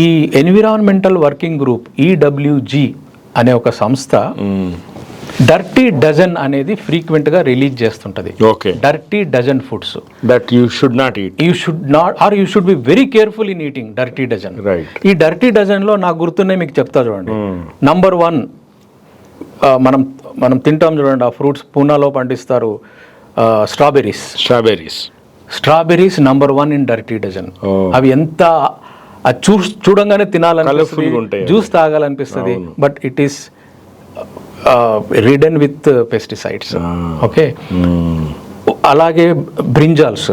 ఈ environmental working group ఈడబ్ల్యూజి అనే ఒక సంస్థ డర్టీ డజన్ అనేది frequent గా release చేస్తుంటది. Okay dirty dozen foods that you should not eat you should not or you should be very careful in eating dirty dozen right ఈ dirty డజన్లో నాకు గుర్తున్నాయి మీకు చెప్తా చూడండి. నంబర్ వన్ మనం మనం తింటాం చూడండి ఆ ఫ్రూట్స్ పూనాలో పండిస్తారు strawberries strawberries strawberries number one in dirty dozen. అవి ఎంత అది చూ చూడంగానే తినాలనిపిస్తుంది. Juice తాగాలనిపిస్తుంది. But it is ridden with pesticides okay అలాగే brinjals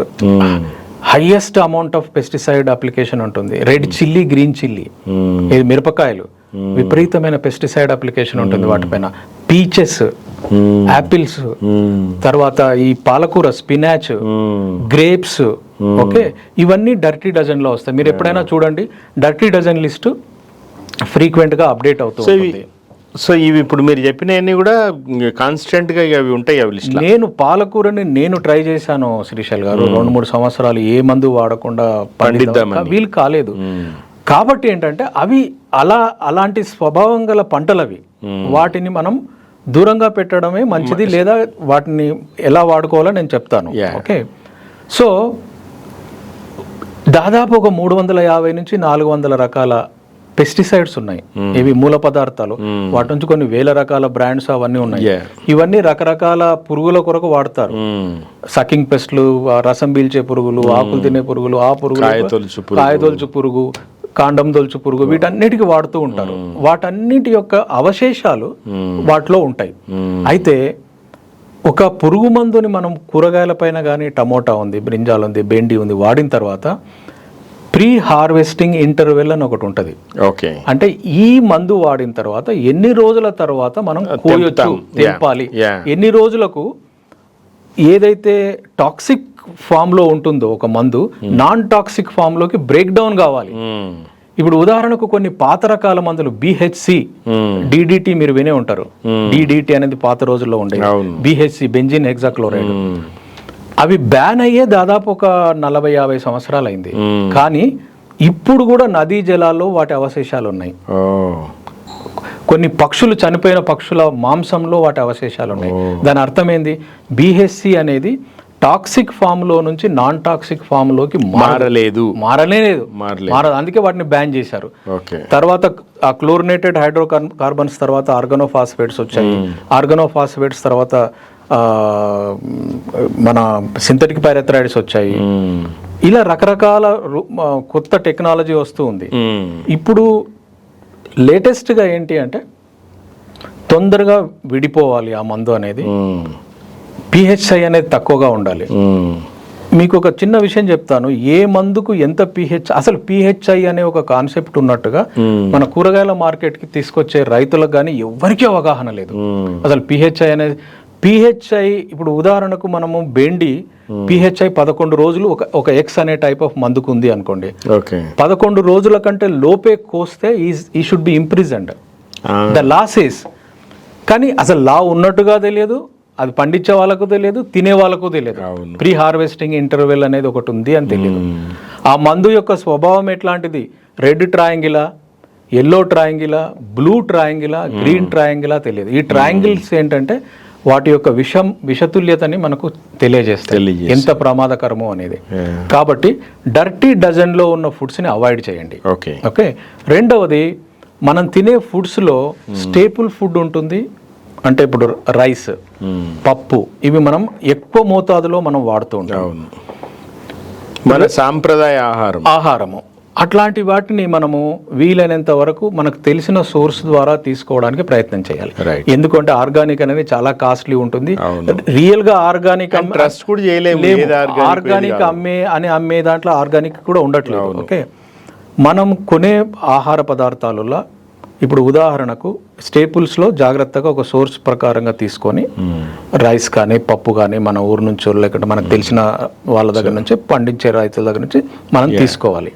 highest amount of pesticide application ఉంటుంది. రెడ్ చిల్లీ గ్రీన్ చిల్లీ ఇది మిరపకాయలు. విపరీతమైన పెస్టిసైడ్ అప్లికేషన్ ఉంటుంది వాటిపైన. పీచెస్ యాపిల్స్ తర్వాత ఈ పాలకూర స్పినాచ్ గ్రేప్స్ ఓకే? ఇవన్నీ డర్టీ డజన్లో వస్తాయి. మీరు ఎప్పుడైనా చూడండి డర్టీ డజన్ లిస్ట్ ఫ్రీక్వెంట్గా అప్డేట్ అవుతూ సో ఇవి ఉంటుంది. సో ఇవి ఇప్పుడు మీరు చెప్పినవన్నీ కూడా కాన్స్టెంట్గా అవి ఉంటాయి అవి లిస్ట్ నేను పాలకూరని నేను ట్రై చేశాను శ్రీశైల్ గారు. రెండు మూడు సంవత్సరాలు ఏ మందు వాడకుండా పండిద్దాం వీలు కాలేదు. కాబట్టి ఏంటంటే అవి అలా అలాంటి స్వభావం గల పంటలు అవి వాటిని మనం దూరంగా పెట్టడమే మంచిది లేదా వాటిని ఎలా వాడుకోవాలో నేను చెప్తాను. ఓకే? సో దాదాపు ఒక మూడు వందల యాభై నుంచి నాలుగు వందల రకాల పెస్టిసైడ్స్ ఉన్నాయి. ఇవి మూల పదార్థాలు. వాటి నుంచి కొన్ని వేల రకాల బ్రాండ్స్ అవన్నీ ఉన్నాయి. ఇవన్నీ రకరకాల పురుగుల కొరకు వాడతారు. సకింగ్ పెస్ట్లు రసం పీల్చే పురుగులు ఆకులు తినే పురుగులు ఆ పురుగులు కాయతొలుచు పురుగు కాండం తొలుచు పురుగు వీటన్నిటికి వాడుతూ ఉంటారు. వాటన్నిటి యొక్క అవశేషాలు వాటిలో ఉంటాయి. అయితే ఒక పురుగు మందుని మనం కూరగాయల పైన కానీ టమోటా ఉంది బ్రింజాల్ ఉంది బెండి ఉంది వాడిన తర్వాత ప్రీ హార్వెస్టింగ్ ఇంటర్వెల్ అని ఒకటి ఉంటుంది. ఓకే. అంటే ఈ మందు వాడిన తర్వాత ఎన్ని రోజుల తర్వాత మనం కోయొచ్చు తెంపుతాం. తెంపాలి. ఎన్ని రోజులకు ఏదైతే టాక్సిక్ ఫామ్లో ఉంటుందో ఒక మందు నాన్ టాక్సిక్ ఫామ్లోకి బ్రేక్ డౌన్ కావాలి ఇప్పుడు ఉదాహరణకు కొన్ని పాత రకాల మందులు బిహెచ్సి డిడిటి మీరు వినే ఉంటారు. డిడిటి అనేది పాత రోజుల్లో అవును. బిహెచ్సి బెంజిన్ హెక్సాక్లోరైడ్ అవి బ్యాన్ అయ్యే దాదాపు ఒక నలభై యాభై సంవత్సరాలు అయింది కానీ ఇప్పుడు కూడా నదీ జలాల్లో వాటి అవశేషాలు ఉన్నాయి. కొన్ని పక్షులు చనిపోయిన పక్షుల మాంసంలో వాటి అవశేషాలు ఉన్నాయి. దాని అర్థం ఏంది? బిహెచ్సి అనేది టాక్సిక్ ఫామ్లో నుంచి నాన్ టాక్సిక్ ఫామ్లోకి మార మారలేదు. మారలేదు. మారలేదు. మారదు. అందుకే వాటిని బ్యాన్ చేశారు. తర్వాత ఆ క్లోరినేటెడ్ హైడ్రో కార్బన్స్ తర్వాత ఆర్గనోఫాస్ఫేట్స్ వచ్చాయి. ఆర్గనోఫాస్ఫేట్స్ తర్వాత మన సింథటిక్ పైరెథ్రైడ్స్ వచ్చాయి. ఇలా రకరకాల కొత్త టెక్నాలజీ వస్తూ ఉంది. ఇప్పుడు లేటెస్ట్గా ఏంటి అంటే తొందరగా విడిపోవాలి ఆ మందు అనేది. పిహెచ్ఐ అనేది తక్కువగా ఉండాలి. మీకు ఒక చిన్న విషయం చెప్తాను. ఏ మందుకు ఎంత పిహెచ్ అసలు పిహెచ్ఐ అనే ఒక కాన్సెప్ట్ ఉన్నట్టుగా మన కూరగాయల మార్కెట్కి తీసుకొచ్చే రైతులకు కానీ ఎవ్వరికీ అవగాహన లేదు. అసలు పిహెచ్ఐ అనేది పిహెచ్ఐ ఇప్పుడు ఉదాహరణకు మనము బెండి పిహెచ్ఐ పదకొండు రోజులు ఒక ఒక ఎక్స్ అనే టైప్ ఆఫ్ మందుకు ఉంది అనుకోండి పదకొండు రోజుల కంటే లోపే కోస్తే he should be imprisoned the laws is కానీ అసలు లా ఉన్నట్టుగా తెలియదు. అది పండించే వాళ్ళకు తెలియదు తినే వాళ్ళకు తెలియదు. ప్రీ హార్వెస్టింగ్ ఇంటర్వెల్ అనేది ఒకటి ఉంది అని తెలియదు. ఆ మందు యొక్క స్వభావం ఎట్లాంటిది? రెడ్ ట్రయాంగిలా ఎల్లో ట్రయాంగిలా బ్లూ ట్రయాంగిలా గ్రీన్ ట్రయాంగిలా తెలియదు. ఈ ట్రయాంగిల్స్ ఏంటంటే వాటి యొక్క విషం విషతుల్యతని మనకు తెలియజేస్తాయి. ఎంత ప్రమాదకరమో అనేది. కాబట్టి డర్టీ డజన్లో ఉన్న ఫుడ్స్ని అవాయిడ్ చేయండి. ఓకే. ఓకే? రెండవది మనం తినే ఫుడ్స్లో స్టేపుల్ ఫుడ్ ఉంటుంది. అంటే ఇప్పుడు రైస్ పప్పు ఇవి మనం ఎక్కువ మోతాదులో మనం వాడుతూ ఉంటాం. మన సాంప్రదాయ ఆహారం. ఆహారము. అట్లాంటి వాటిని మనము వీలైనంత వరకు మనకు తెలిసిన సోర్స్ ద్వారా తీసుకోవడానికి ప్రయత్నం చేయాలి. ఎందుకంటే ఆర్గానిక్ అనేది చాలా కాస్ట్లీ ఉంటుంది. రియల్గా ఆర్గానిక్ ట్రస్ట్ కూడా చేయలేము. ఆర్గానిక్ అమ్మే అని అమ్మే దాంట్లో ఆర్గానిక్ కూడా ఉండట్లేదు. ఓకే? మనం కొనే ఆహార పదార్థాలలో ఇప్పుడు ఉదాహరణకు స్టేపుల్స్లో జాగ్రత్తగా ఒక సోర్స్ ప్రకారంగా తీసుకొని రైస్ కానీ పప్పు కానీ మన ఊరు నుంచి లేకుంటే మనకు తెలిసిన వాళ్ళ దగ్గర నుంచి పండించే రైతుల దగ్గర నుంచి మనం తీసుకోవాలి.